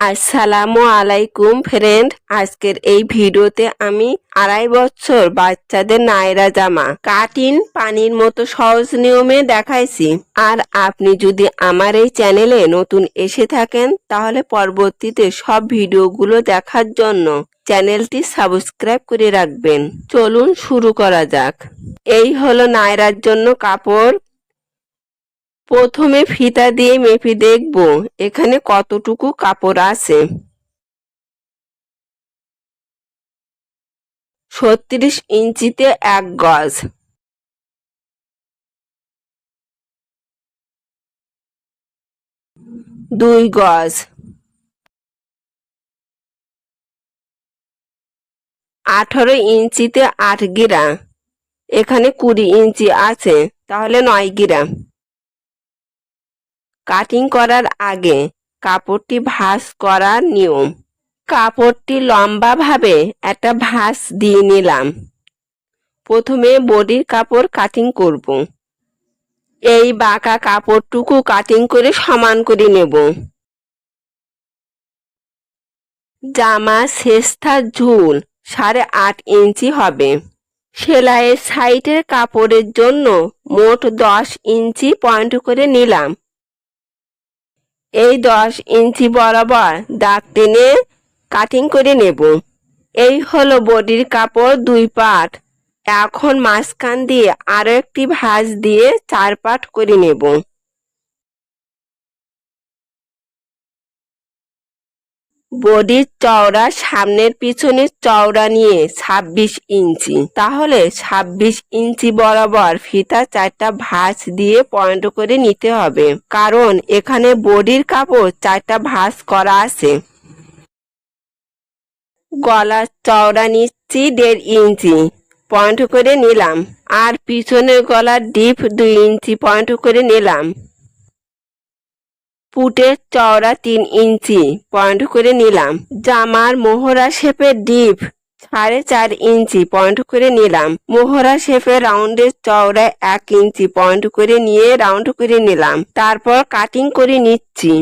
আসসালামু আলাইকুম ফ্রেন্ড আজকের এই ভিডিওতে আমি আড়াই বছর বাচ্চাদের নায়রা জামা কাটিন পানির মতো সহজ নিয়মে দেখাইছি। আর আপনি যদি আমার এই চ্যানেলে নতুন এসে থাকেন, তাহলে পরবর্তীতে সব ভিডিওগুলো দেখার জন্য চ্যানেলটি সাবস্ক্রাইব করে রাখবেন। চলুন শুরু করা যাক। এই হলো নায়রার জন্য কাপড় প্রথমে ফিতা দিয়ে মেপে দেখব, এখানে কতটুকু কাপড় আছে। ছত্রিশ ইঞ্চিতে এক গজ। দুই গজ। আঠারো ইঞ্চিতে আট গিরা। এখানে কুড়ি ইঞ্চি আছে, তাহলে নয় গিরা। কাটিং করার আগে কাপড়টি ভাঁজ করার নিয়ম। কাপড়টি লম্বাভাবে একটা ভাঁজ দিয়ে নিলাম। প্রথমে বডির কাপড় কাটিং করব। এই বাঁকা কাপড়টুকু কাটিং করে সমান করে নেব। জামা শেষটা ঝুল সাড়ে আট ইঞ্চি হবে। সেলাইয়ের সাইডের কাপড়ের জন্য মোট দশ ইঞ্চি পয়েন্ট করে নিলাম। এই দশ ইঞ্চি বরাবর দাগ টেনে কাটিং করে নেব। এই হলো বডির কাপড় দুই পাট। এখন মাঝখান দিয়ে আরও একটি ভাঁজ দিয়ে চার পাট করে নেব। বডির চওড়া সামনের পিছনের চওড়া নিয়ে ছাব্বিশ ইঞ্চি। তাহলে ছাব্বিশ ইঞ্চি বরাবর ফিতা চারটা ভাঁজ দিয়ে পয়েন্ট করে নিতে হবে। কারণ এখানে বডির কাপড় চারটা ভাঁজ করা আছে। গলার চওড়া নিচ্ছি দেড় ইঞ্চি, পয়েন্ট করে নিলাম। আর পিছনের গলার ডিপ দুই ইঞ্চি পয়েন্ট করে নিলাম। পুটের চওড়া তিন ইঞ্চি। পয়েন্ট করে নিলাম। জামার মোহরা শেপের ডিপ সাড়ে চার ইঞ্চি। পয়েন্ট করে নিলাম। মোহরা শেপের রাউন্ডের চওড়া এক ইঞ্চি। পয়েন্ট করে নিয়ে রাউন্ড করে নিলাম। তারপর কাটিং করে নিচ্ছি।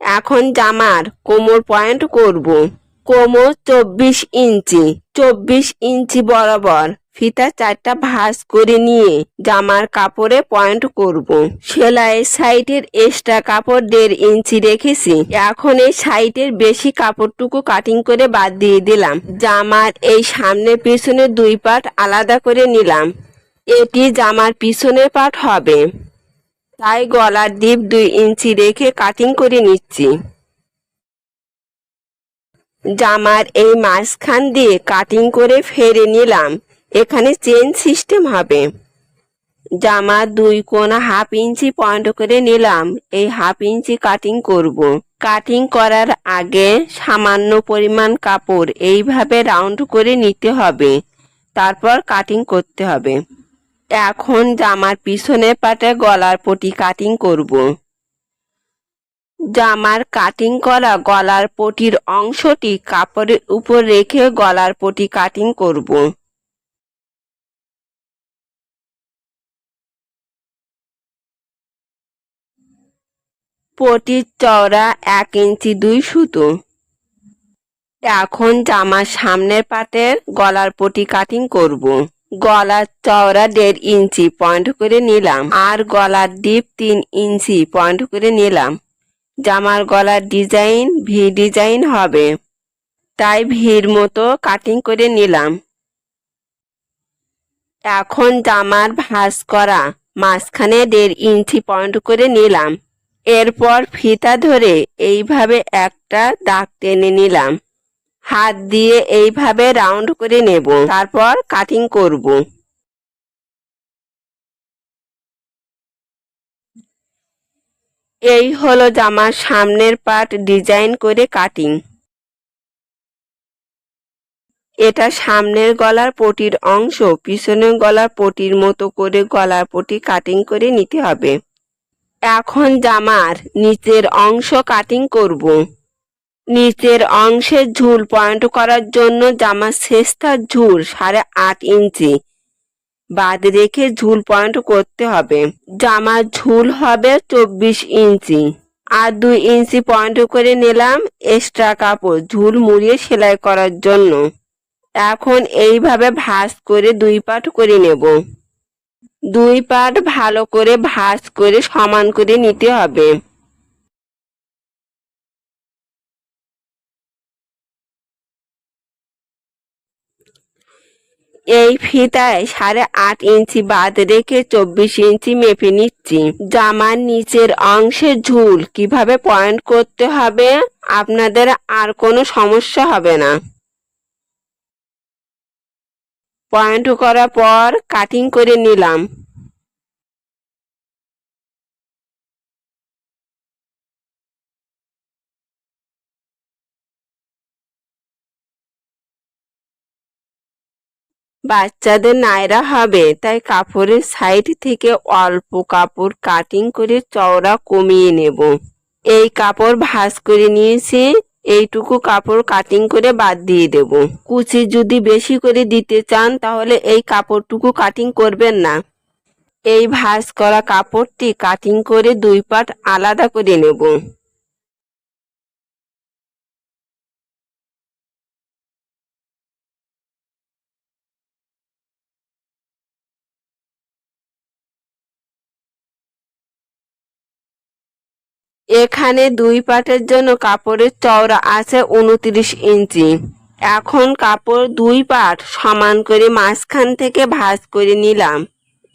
এখন জামার কোমর পয়েন্ট করব। কোমর চব্বিশ ইঞ্চি। চব্বিশ ইঞ্চি বরাবর ফিতা চারটা ভাঁজ করে নিয়ে জামার কাপড়ে পয়েন্ট করব। সেলাইয়ের সাইডের এক্সট্রা কাপড় দেড় ইঞ্চি রেখেছি। এখন এই সাইডের বেশি কাপড়টুকু কাটিং করে বাদ দিয়ে দিলাম। জামার এই সামনে পিছনে দুই পাট আলাদা করে নিলাম। এটি জামার পিছনের পাট হবে। তাই গলার ডিপ দুই ইঞ্চি রেখে কাটিং করে নিচ্ছি। জামার এই মাঝখান দিয়ে কাটিং করে ফেরে নিলাম। এখানে চেন সিস্টেম হবে জামা দুই কোনা হাফ ইঞ্চি পয়েন্ট করে নিলাম এই হাফ ইঞ্চি কাটিং করব। কাটিং করার আগে সামান্য পরিমাণ কাপড় এইভাবে রাউন্ড করে নিতে হবে তারপর কাটিং করতে হবে এখন জামার পিছনের পাটে গলার পটি কাটিং করব। জামার কাটিং করা গলার পটির অংশটি কাপড়ের উপর রেখে গলার পটি কাটিং করব। পটির চওড়া এক ইঞ্চি দুই সুতো। এখন জামার সামনের পাটের গলার পটি কাটিং করব। গলার চওড়া দেড় ইঞ্চি পয়েন্ট করে নিলাম আর গলার ডিপ তিন ইঞ্চি পয়েন্ট করে নিলাম। জামার গলার ডিজাইন ভি ডিজাইন হবে। তাই ভির মতো কাটিং করে নিলাম। এখন জামার ভাঁজ করা মাঝখানে দেড় ইঞ্চি পয়েন্ট করে নিলাম। এরপর ফিতা ধরে এইভাবে একটা দাগ টেনে নিলাম। হাত দিয়ে এইভাবে রাউন্ড করে নেব। তারপর কাটিং করব। এই হলো জামার সামনের পার্ট ডিজাইন করে কাটিং। এটা সামনের গলার পটির অংশ, পিছনের গলার পটির মতো করে গলার পটি কাটিং করে নিতে হবে। এখন জামার নিচের অংশ কাটিং করব। নিচের অংশের ঝুল পয়েন্ট করার জন্য জামার শেষটার ঝুল সাড়ে আট ইঞ্চি বাদ রেখে ঝুল পয়েন্ট করতে হবে। জামার ঝুল হবে চব্বিশ ইঞ্চি আর দুই ইঞ্চি পয়েন্ট করে নিলাম এক্সট্রা কাপড় ঝুল মুড়িয়ে সেলাই করার জন্য। এখন এইভাবে ভাঁজ করে দুই পাট করে নেব। দুই পাট ভালো করে ভাঁজ করে সমান করে নিতে হবে। এই ফিতায় সাড়ে আট ইঞ্চি বাদ রেখে চব্বিশ ইঞ্চি মেপে নিচ্ছি। জামার নিচের অংশের ঝুল কীভাবে পয়েন্ট করতে হবে? আপনাদের আর কোনো সমস্যা হবে না। পয়েন্ট করার পর কাটিং করে নিলাম। বাচ্চাদের নায়রা হবে, তাই কাপড়ের সাইড থেকে অল্প কাপড় কাটিং করে চওড়া কমিয়ে নেব। এই কাপড় ভাঁজ করে নিয়েছি। এইটুকু কাপড় কাটিং করে বাদ দিয়ে দেব। কুচি যদি বেশি করে দিতে চান, তাহলে এই কাপড়টুকু কাটিং করবেন না। এই ভাঁজ করা কাপড়টি কাটিং করে দুই পাট আলাদা করে নেব। এখানে দুই পাটের জন্য কাপড়ের চওড়া আছে উনত্রিশ ইঞ্চি। এখন কাপড় দুই পাট সমান করে মাঝখান থেকে ভাঁজ করে নিলাম।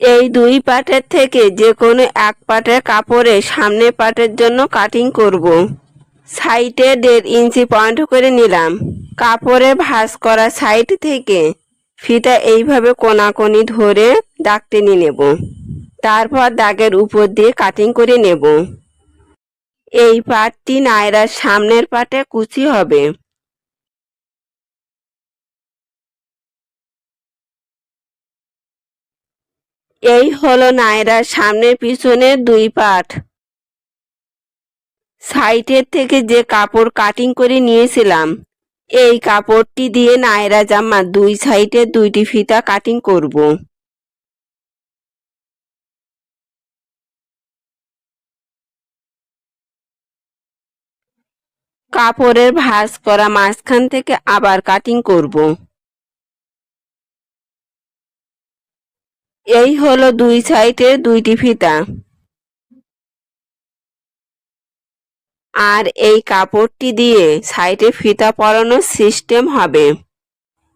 এই দুই পাটের থেকে যে কোনো এক পাটের কাপড়ে সামনের পাটের জন্য কাটিং করব। সাইডে দেড় ইঞ্চি পয়েন্ট করে নিলাম। কাপড়ে ভাঁজ করা সাইড থেকে ফিতা এইভাবে কোনাকোনি ধরে দাগ টেনে নেব। তারপর দাগের উপর দিয়ে কাটিং করে নেব। এই পাটটি নায়রার সামনের পাটে কুচি হবে। এই হলো নায়রার সামনের পিছনে দুই পাট সাইটের থেকে যে কাপড় কাটিং করে নিয়েছিলাম, এই কাপড়টি দিয়ে নায়রা জামা দুই সাইডে দুইটি ফিতা কাটিং করব। কাপড়ের ভাঁজ করা মাঝখান থেকে আবার কাটিং করব। এই হলো দুই সাইডের দুইটি ফিতা। আর এই কাপড়টি দিয়ে সাইডে ফিতা পরানোর সিস্টেম হবে।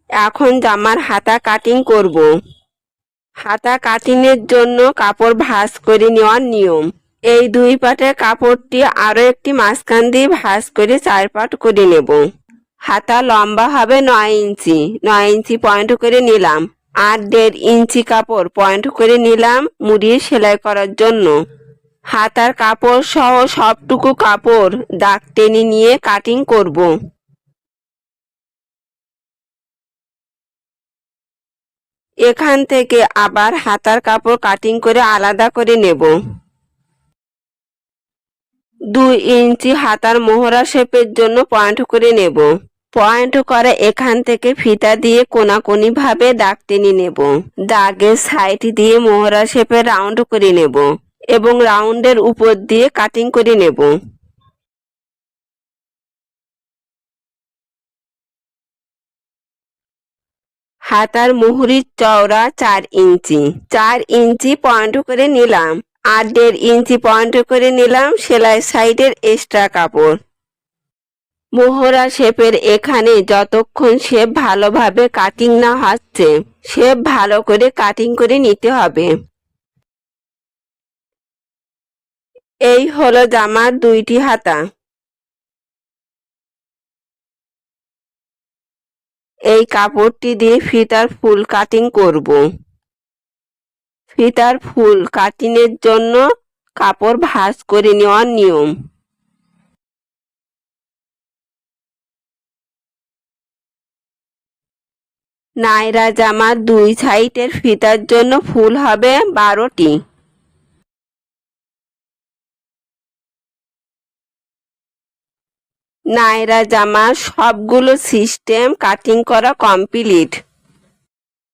এখন জামার হাতা কাটিং করব। হাতা কাটিংয়ের জন্য কাপড় ভাঁজ করে নেওয়ার নিয়ম। এই দুই পাটের কাপড়টি আরও একটি মাঝখান দিয়ে ভাঁজ করে চার পাট করে নেব। হাতা লম্বা হবে নয় ইঞ্চি নয় ইঞ্চি পয়েন্ট করে নিলাম। আর দেড় ইঞ্চি কাপড় পয়েন্ট করে নিলাম মুড়িয়ে সেলাই করার জন্য। হাতার কাপড় সহ সবটুকু কাপড় দাগ টেনে নিয়ে কাটিং করব। এখান থেকে আবার হাতার কাপড় কাটিং করে আলাদা করে নেব। দুই ইঞ্চি হাতার মোহরা শেপের জন্য পয়েন্ট করে নেব। পয়েন্ট করে এখান থেকে ফিতা দিয়ে কোনাকুনি ভাবে দাগ টেনে নেব। দাগের সাইড দিয়ে মোহরা শেপে রাউন্ড করে নেব এবং রাউন্ডের উপর দিয়ে কাটিং করে নেব। হাতার মুহুরির চওড়া চার ইঞ্চি। চার ইঞ্চি পয়েন্ট করে নিলাম। আর দেড় ইঞ্চি পয়েন্ট করে নিলাম, সেলাই সাইডের এক্সট্রা কাপড়। মোহরা শেপের এখানে যতক্ষণ শেপ ভালোভাবে কাটিং না হচ্ছে, শেপ ভালো করে কাটিং করে নিতে হবে। এই হলো জামার দুইটি হাতা। এই কাপড়টি দিয়ে ফিতার ফুল কাটিং করব। ফিতার ফুল কাটিংয়ের জন্য কাপড় ভাঁজ করে নেওয়ার নিয়ম। নায়রা জামার দুই সাইডের ফিতার জন্য ফুল হবে বারোটি। নায়রা জামার সবগুলো সিস্টেম কাটিং করা কমপ্লিট।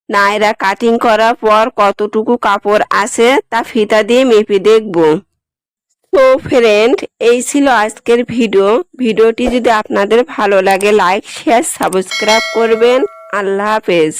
নায়রা কাটিং করার পর কতটুকু কাপড় আছে তা ফিতা দিয়ে মেপে দেখব। তো ফ্রেন্ড এই ছিল আজকের ভিডিও ভিডিওটি যদি আপনাদের ভালো লাগে লাইক শেয়ার সাবস্ক্রাইব করবেন। আল্লাহ হাফেজ।